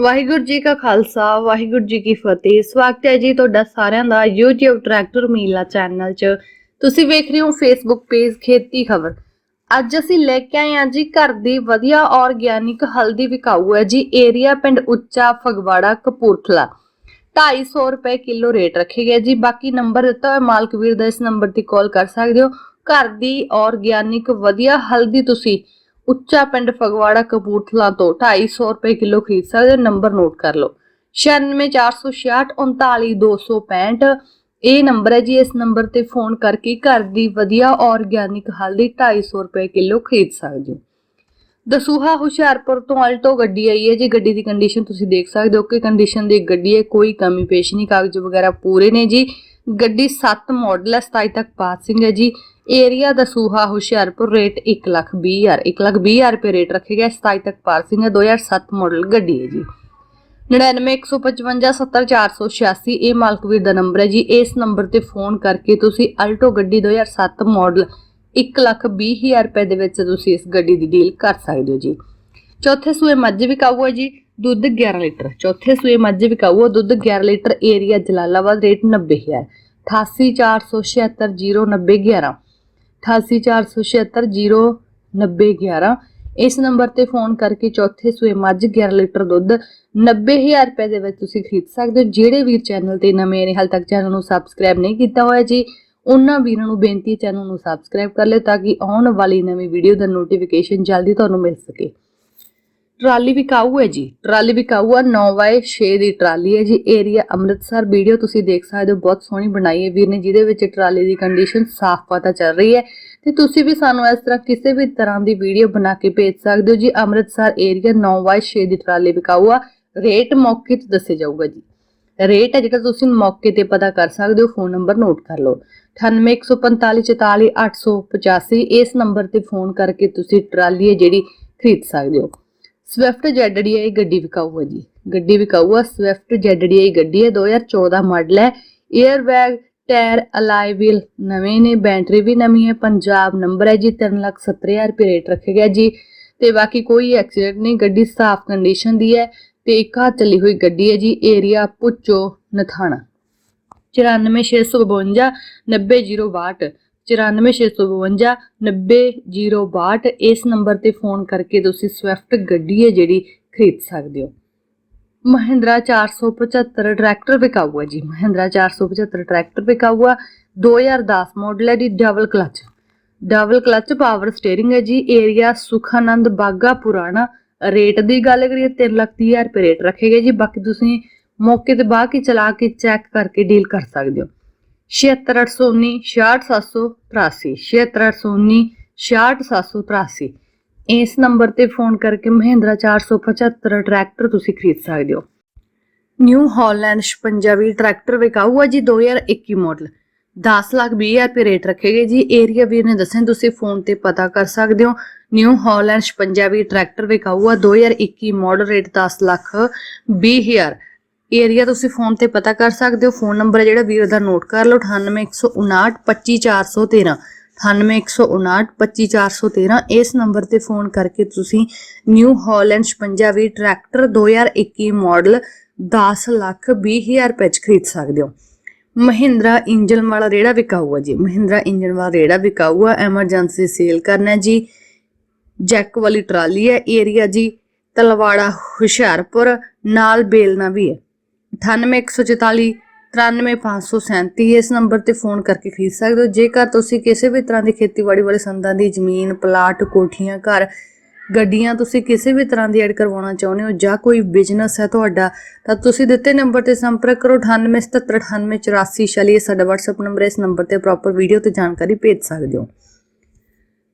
ਵਾਹਿਗੁਰੂ ਜੀ ਕਾ ਖਾਲਸਾ, ਵਾਹਿਗੁਰੂ ਜੀ ਕੀ ਫਤਿਹ। ਸਵਾਗਤ ਹੈ ਜੀ ਤੁਹਾਡਾ ਸਾਰਿਆਂ ਦਾ YouTube ਟਰੈਕਟਰ ਮੀਲਾ ਚੈਨਲ 'ਚ। ਤੁਸੀਂ ਵੇਖ ਰਹੇ ਹੋ Facebook ਪੇਜ ਖੇਤੀ ਖਬਰ। ਅੱਜ ਅਸੀਂ ਲੈ ਕੇ ਆਏ ਹਾਂ ਜੀ ਘਰ ਦੀ ਵਧੀਆ ਆਰਗੈਨਿਕ ਹਲਦੀ ਵਿਕਾਊ ਹੈ ਜੀ। ਏਰੀਆ ਪਿੰਡ ਉੱਚਾ ਫਗਵਾੜਾ, ਕਪੂਰਥਲਾ। 250 ਰੁਪਏ ਕਿਲੋ ਰੇਟ ਰੱਖੇ ਗਏ ਜੀ। ਬਾਕੀ ਨੰਬਰ ਦਿੱਤਾ ਹੋਇਆ ਮਾਲਕ ਵੀਰ ਦਾ ਇਸ ਨੰਬਰ ਤੇ ਕਾਲ ਕਰ ਸਕਦੇ ਹੋ। ਘਰ ਦੀ ਆਰਗੈਨਿਕ ਵਧੀਆ ਹਲਦੀ ਤੁਸੀਂ ਉੱਚਾ ਪਿੰਡ ਫਗਵਾੜਾ ਕਪੂਰਥਲਾ ਤੋਂ 250 ਰੁਪਏ ਕਿਲੋ ਖਰੀਦ ਸਕਦੇ ਹੋ ਨੰਬਰ ਨੋਟ ਕਰ ਲਓ। 9646639265 ਇਹ ਨੰਬਰ ਹੈ ਜੀ, ਇਸ ਨੰਬਰ ਤੇ ਫੋਨ ਕਰਕੇ ਘਰ ਦੀ ਵਧੀਆ ਆਰਗੈਨਿਕ ਹਲਦੀ 250 ਰੁਪਏ ਕਿਲੋ ਖਰੀਦ ਸਕਦੇ ਹੋ। ਦਸੂਹਾ ਹੁਸ਼ਿਆਰਪੁਰ ਤੋਂ ਆਲਟੋ ਗੱਡੀ ਆਈ ਹੈ ਜੀ, ਗੱਡੀ ਦੀ ਕੰਡੀਸ਼ਨ ਤੁਸੀਂ ਦੇਖ ਸਕਦੇ ਹੋ ਕਿ ਕੰਡੀਸ਼ਨ ਦੀ ਗੱਡੀ ਹੈ, ਕੋਈ ਕਮੀ ਪੇਸ਼ ਨਹੀਂ, ਕਾਗਜ਼ ਵਗੈਰਾ ਪੂਰੇ ਨੇ ਜੀ। ਗੱਡੀ 7 ਮਾਡਲ ਹੈ 27 ਤੱਕ ਪਾਸਿੰਗ ਹੈ ਜੀ। ਏਰੀਆ ਦਸੂਹਾ ਹੁਸ਼ਿਆਰਪੁਰ ਰੇਟ 1 ਲੱਖ 20 ਹਜ਼ਾਰ 1 ਲੱਖ 20 ਹਜ਼ਾਰ ਰੁਪਏ ਰੇਟ ਰੱਖੇ ਗਿਆ। 27 ਤੱਕ ਪਾਰ ਪਾਸਿੰਗ ਹੈ 2007 ਮਾਡਲ ਗੱਡੀ ਹੈ ਜੀ। 9915570486 ਇਹ ਮਾਲਕਵੀਰ ਦਾ ਨੰਬਰ ਹੈ ਜੀ। ਇਸ ਨੰਬਰ ਤੇ ਫੋਨ ਕਰਕੇ ਤੁਸੀਂ ਅਲਟੋ ਗੱਡੀ 2007 ਮਾਡਲ 1 ਲੱਖ 20 ਹਜ਼ਾਰ ਰੁਪਏ ਦੇ ਵਿੱਚ ਤੁਸੀਂ ਇਸ ਗੱਡੀ ਦੀ ਡੀਲ ਕਰ ਸਕਦੇ ਹੋ ਜੀ। ਚੌਥੇ ਸੂਏ ਮੱਝ ਵਿਕਾਊ ਹੈ ਜੀ, ਦੁੱਧ 11 ਲੀਟਰ। ਚੌਥੇ ਸੂਏ ਮੱਝ ਵਿਕਾਊ ਦੁੱਧ 11 ਲੀਟਰ ਏਰੀਆ ਜਲਾਲਾਬਾਦ ਰੇਟ 90000 8846709011 8846709011 ਇਸ ਨੰਬਰ ਤੇ ਫੋਨ ਕਰਕੇ ਚੌਥੇ ਸੂਏ ਮੱਝ 11 ਲੀਟਰ ਦੁੱਧ 90000 ਰੁਪਏ ਦੇ ਵਿੱਚ ਤੁਸੀਂ ਖਰੀਦ ਸਕਦੇ ਹੋ। ਜਿਹੜੇ ਵੀਰ ਚੈਨਲ ਤੇ ਨਵੇਂ ਨੇ, ਹਾਲ ਤੱਕ ਚੈਨਲ ਨੂੰ ਸਬਸਕ੍ਰਾਈਬ ਨਹੀਂ ਕੀਤਾ ਹੋਇਆ ਜੀ, ਉਹਨਾਂ ਵੀਰਾਂ ਨੂੰ ਬੇਨਤੀ ਹੈ ਚੈਨਲ ਨੂੰ ਸਬਸਕ੍ਰਾਈਬ ਕਰ ਲਿਓ ਤਾਂ ਕਿ ਆਉਣ ਵਾਲੀ ਨਵੀਂ ਵੀਡੀਓ ਦਾ ਨੋਟੀਫਿਕੇਸ਼ਨ ਜਲਦੀ ਤੁਹਾਨੂੰ ਮਿਲ ਸਕੇ। ਟਰਾਲੀ ਵਿਕਾਊ ਹੈ ਜੀ। ਟਰਾਲੀ ਵਿਕਾਊ ਆ 9x6 ਦੀ ਟਰਾਲੀ ਹੈ ਜੀ। ਏਰੀਆ ਅੰਮ੍ਰਿਤਸਰ ਵੀਡੀਓ ਤੁਸੀਂ ਦੇਖ ਸਕਦੇ ਹੋ, ਬਹੁਤ ਸੋਹਣੀ ਬਣਾਈ ਹੈ ਵੀਰ ਨੇ, ਜਿਹਦੇ ਵਿੱਚ ਟਰਾਲੀ ਦੀ ਕੰਡੀਸ਼ਨ ਸਾਫ਼ ਪਤਾ ਚੱਲ ਰਹੀ ਹੈ। ਤੇ ਤੁਸੀਂ ਵੀ ਸਾਨੂੰ ਇਸ ਤਰ੍ਹਾਂ ਕਿਸੇ ਵੀ ਤਰ੍ਹਾਂ ਦੀ ਵੀਡੀਓ ਬਣਾ ਕੇ ਭੇਜ ਸਕਦੇ ਹੋ ਜੀ। ਅੰਮ੍ਰਿਤਸਰ ਏਰੀਆ 9x6 ਦੀ ਟਰਾਲੀ ਵਿਕਾਊ ਆ ਰੇਟ ਮੌਕੇ ਤੇ ਦੱਸੇ ਜਾਊਗਾ ਜੀ। ਰੇਟ ਹੈ ਜਿਹੜਾ ਤੁਸੀਂ ਮੌਕੇ ਤੇ ਪਤਾ ਕਰ ਸਕਦੇ ਹੋ, ਫੋਨ ਨੰਬਰ ਨੋਟ ਕਰ ਲਓ। 9814444885 ਇਸ ਨੰਬਰ ਤੇ ਫੋਨ ਕਰਕੇ ਤੁਸੀਂ ਟਰਾਲੀ ਹੈ ਜਿਹੜੀ ਖਰੀਦ ਸਕਦੇ ਹੋ। ਸਵਿਫਟ ZDI ਗੱਡੀ ਵਿਕਾਊ ਹੈ ਜੀ। ਗੱਡੀ ਵਿਕਾਊ ਹੈ ਸਵਿਫਟ ZDI ਗੱਡੀ ਹੈ 2014 ਮਾਡਲ ਹੈ air bag tyre alloy wheel ਨਵੇਂ ਨੇ ਬੈਟਰੀ ਵੀ ਨਵੀਂ ਹੈ, ਪੰਜਾਬ ਨੰਬਰ ਹੈ ਜੀ 370000 ਰੁਪਏ ਰੇਟ ਰੱਖਿਆ ਗਿਆ ਜੀ। ਤੇ ਬਾਕੀ ਕੋਈ ਐਕਸੀਡੈਂਟ ਨਹੀਂ, ਗੱਡੀ ਸਾਫ਼ ਕੰਡੀਸ਼ਨ ਦੀ ਹੈ ਤੇ ਇੱਕ ਹੱਥ ਚੱਲੀ ਹੋਈ ਗੱਡੀ ਹੈ ਜੀ ਏਰੀਆ ਪੁੱਚੋ ਨਥਾਣਾ। 94652 90062 94652 90062 ਇਸ ਨੰਬਰ ਤੇ ਫੋਨ ਕਰਕੇ ਤੁਸੀਂ ਸਵਿਫਟ ਗੱਡੀ ਹੈ ਜਿਹੜੀ ਖਰੀਦ ਸਕਦੇ ਹੋ। ਮਹਿੰਦਰਾ 475 ਟਰੈਕਟਰ ਵਿਕਾਊ ਹੈ ਜੀ। ਮਹਿੰਦਰਾ 475 ਟਰੈਕਟਰ ਵਿਕਾਊ ਆ 2010 ਮਾਡਲ ਹੈ ਜੀ double clutch double clutch power steering ਹੈ ਜੀ। ਏਰੀਆ ਸੁਖਾਨੰਦ ਬਾਗਾ ਪੁਰਾਣਾ। ਰੇਟ ਦੀ ਗੱਲ ਕਰੀਏ 3 ਲੱਖ 30 ਹਜ਼ਾਰ ਰੁਪਏ ਰੇਟ ਰੱਖੇ ਗਏ ਜੀ। ਬਾਕੀ ਤੁਸੀਂ ਮੌਕੇ ਤੇ ਬਾਅਦ ਕੇ ਚਲਾ ਕੇ ਚੈੱਕ ਕਰਕੇ ਡੀਲ ਕਰ ਸਕਦੇ ਹੋ। 76819 66783 76819 66783 ਇਸ ਨੰਬਰ ਤੇ ਫੋਨ ਕਰਕੇ ਮਹਿੰਦਰਾ 475 ਟਰੈਕਟਰ ਤੁਸੀਂ ਖਰੀਦ ਸਕਦੇ ਹੋ। ਨਿਊ ਹਾਲੈਂਡ 56 ਟਰੈਕਟਰ ਵਿਕਾਊ ਹੈ ਜੀ 2021 ਮਾਡਲ। 10 ਲੱਖ 20 ਹਜ਼ਾਰ ਰੁਪਏ ਰੇਟ ਰੱਖੇ ਗਏ ਜੀ। ਏਰੀਆ ਵੀਰ ਨੇ ਦੱਸਿਆ, ਤੁਸੀਂ ਫੋਨ ਤੇ ਪਤਾ ਕਰ ਸਕਦੇ ਹੋ, ਨਿਊ ਹਾਲੈਂਡ 56 ਟਰੈਕਟਰ ਵਿਕਾਊ ਆ 2021 ਮਾਡਲ ਰੇਟ 10 ਲੱਖ 20 ਹਜ਼ਾਰ। ਏਰੀਆ ਤੁਸੀਂ ਫੋਨ ਤੇ ਪਤਾ ਕਰ ਸਕਦੇ ਹੋ। ਫੋਨ ਨੰਬਰ ਹੈ ਜਿਹੜਾ ਵੀਰ ਦਾ, ਨੋਟ ਕਰ ਲਓ 9815925413 9815925413 ਇਸ ਨੰਬਰ ਤੇ ਫੋਨ ਕਰਕੇ ਤੁਸੀਂ New Holland 56 tractor 2021 model 10 lakh 20 ਹਜ਼ਾਰ ਰੁਪਏ ਚ ਖਰੀਦ ਸਕਦੇ ਹੋ। ਮਹਿੰਦਰਾ ਇੰਜਨ ਵਾਲਾ ਰੇੜਾ ਵਿਕਾਊ ਹੈ ਜੀ। ਮਹਿੰਦਰਾ ਇੰਜਨ ਵਾਲਾ ਰੇੜਾ ਵਿਕਾਊ ਹੈ ਐਮਰਜੈਂਸੀ ਸੇਲ ਕਰਨਾ ਹੈ ਜੀ। ਜੈਕ ਵਾਲੀ ਟਰਾਲੀ ਹੈ। ਏਰੀਆ ਜੀ ਤਲਵਾੜਾ, ਹੁਸ਼ਿਆਰਪੁਰ, ਨਾਲ ਬੇਲਨਾ ਵੀ ਹੈ। 98144 93537 ਇਸ ਨੰਬਰ ਤੇ ਫੋਨ ਕਰਕੇ ਖਰੀਦ ਸਕਦੇ ਹੋ। ਜੇਕਰ ਤੁਸੀਂ ਕਿਸੇ ਵੀ ਤਰ੍ਹਾਂ ਦੀ ਖੇਤੀਬਾੜੀ ਵਾਲੇ ਸੰਦਾਂ ਦੀ ਜ਼ਮੀਨ, ਪਲਾਟ, ਕੋਠੀਆਂ, ਘਰ, ਗੱਡੀਆਂ ਤੁਸੀਂ ਕਿਸੇ ਵੀ ਤਰ੍ਹਾਂ ਦੀ ਐਡ ਕਰਵਾਉਣਾ ਚਾਹੁੰਦੇ ਹੋ ਜਾਂ ਕੋਈ ਬਿਜ਼ਨਸ ਹੈ ਤੁਹਾਡਾ, ਤਾਂ ਤੁਸੀਂ ਦਿੱਤੇ ਨੰਬਰ ਤੇ ਸੰਪਰਕ ਕਰੋ 9877988446 ਇਹ ਸਾਡਾ WhatsApp ਨੰਬਰ ਹੈ। ਇਸ ਨੰਬਰ ਤੇ ਪ੍ਰੋਪਰ ਵੀਡੀਓ ਤੇ ਜਾਣਕਾਰੀ ਭੇਜ ਸਕਦੇ ਹੋ।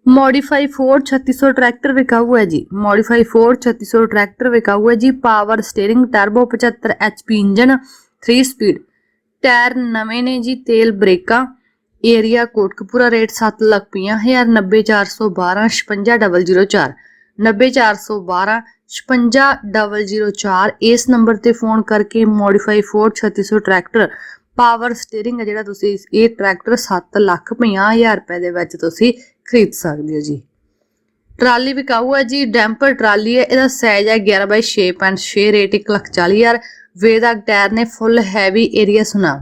ਮੋਡੀਫਾਈ 4 3600 ਟਰੈਕਟਰ ਵਿਕਾਊ ਹੈ ਜੀ ਮੋਡੀਫਾਈ 4 3600 ਟਰੈਕਟਰ ਵਿਕਾਊ ਹੈ ਜੀ power steering turbo 75 HP engine 3 speed tyre ਨਵੇਂ ਨੇ ਜੀ ਤੇਲ ਬ੍ਰੇਕਾਂ ਏਰੀਆ ਕੋਟਕਪੂਰਾ ਰੇਟ 7 ਲੱਖ 50000 90412 56004 90412 56004 ਇਸ ਨੰਬਰ ਤੇ ਫੋਨ ਕਰਕੇ ਮੋਡੀਫਾਈ 4 3600 ਟਰੈਕਟਰ ਪਾਵਰ ਸਟੀਅਰਿੰਗ ਹੈ ਜਿਹੜਾ ਤੁਸੀਂ ਇਹ ਟਰੈਕਟਰ 7 ਲੱਖ 50 ਹਜ਼ਾਰ ਰੁਪਏ ਦੇ ਵਿੱਚ ਤੁਸੀਂ ਖਰੀਦ ਸਕਦੇ ਹੋ ਜੀ। ਟਰਾਲੀ ਵਿਕਾਊ ਹੈ ਜੀ, ਡੈਂਪਰ ਟਰਾਲੀ ਹੈ, ਇਹਦਾ ਸਾਈਜ਼ ਹੈ 11 ਬਾਈ 6.6 ਰੇਟ 1 ਲੱਖ 40 ਹਜ਼ਾਰ। ਵੇਦਾਕ ਟਾਇਰ ਨੇ ਫੁੱਲ ਹੈਵੀ ਏਰੀਆ ਸੁਣਾ।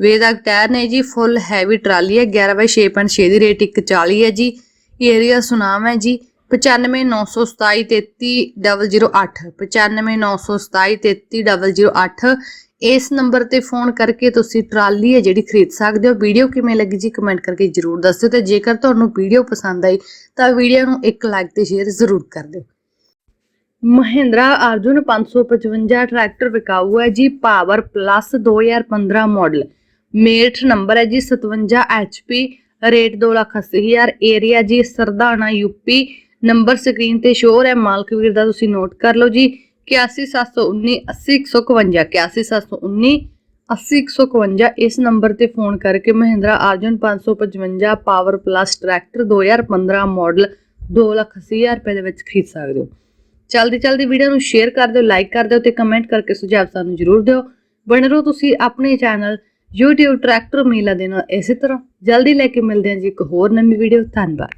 ਵੇਦਾਗ ਟਾਇਰ ਨੇ ਜੀ ਫੁੱਲ ਹੈਵੀ ਟਰਾਲੀ ਹੈ 11 ਬਾਈ 6.6 ਦੀ ਰੇਟ 140 ਹੈ ਜੀ। ਏਰੀਆ ਸੁਨਾਮ ਹੈ ਜੀ। 9597733008 9597733008 ਇਸ ਨੰਬਰ ਤੇ ਫੋਨ ਕਰਕੇ ਤੁਸੀਂ ਟਰਾਲੀ ਹੈ ਜਿਹੜੀ ਖਰੀਦ ਸਕਦੇ ਹੋ। ਵੀਡੀਓ ਕਿਵੇਂ ਲੱਗੀ ਜੀ ਕਮੈਂਟ ਕਰਕੇ ਜਰੂਰ ਦੱਸਿਓ ਤੇ ਜੇਕਰ ਤੁਹਾਨੂੰ ਵੀਡੀਓ ਪਸੰਦ ਆਈ ਤਾਂ ਵੀਡੀਓ ਨੂੰ ਇੱਕ ਲਾਈਕ ਤੇ ਸ਼ੇਅਰ ਜ਼ਰੂਰ ਕਰ ਦਿਓ। ਮਹਿੰਦਰਾ ਅਰਜੁਨ 555 ਟਰੈਕਟਰ ਵਿਕਾਊ ਹੈ ਜੀ ਪਾਵਰ ਪਲੱਸ 2015 ਮਾਡਲ। ਮੇਟ ਨੰਬਰ ਹੈ ਜੀ 57 HP ਰੇਟ 280000 ਏਰੀਆ ਜੀ ਸਰਦਾਨਾ ਯੂਪੀ ਨੰਬਰ ਸਕਰੀਨ ਤੇ ਸ਼ੋਰ ਹੈ, ਮਾਲਕ ਵੀਰ ਦਾ ਤੁਸੀਂ ਨੋਟ ਕਰ ਲਓ ਜੀ। 81719 80151 81719 80151 ਇਸ ਨੰਬਰ ਤੇ ਫੋਨ ਕਰਕੇ Mahindra Arjun 555 power plus tractor 2015 model 280000 ਰੁਪਏ ਦੇ ਵਿੱਚ ਖਰੀਦ ਸਕਦੇ ਹੋ। ਚਲਦੀ ਚਲਦੀ ਵੀਡੀਓ ਨੂੰ ਸ਼ੇਅਰ ਕਰ ਦਿਓ, ਲਾਈਕ ਕਰ ਦਿਓ ਤੇ ਕਮੈਂਟ ਕਰਕੇ ਸੁਝਾਅ ਸਾਨੂੰ ਜ਼ਰੂਰ ਦਿਓ। ਬਣੇ ਰਹੋ ਤੁਸੀਂ ਆਪਣੇ ਚੈਨਲ YouTube ਟਰੈਕਟਰ ਮੇਲਾ ਦੇ ਨਾਲ ਇਸੇ ਤਰ੍ਹਾਂ। ਜਲਦੀ ਲੈ ਕੇ ਮਿਲਦੇ ਹਾਂ ਜੀ ਇੱਕ ਹੋਰ ਨਵੀਂ ਵੀਡੀਓ। ਧੰਨਵਾਦ।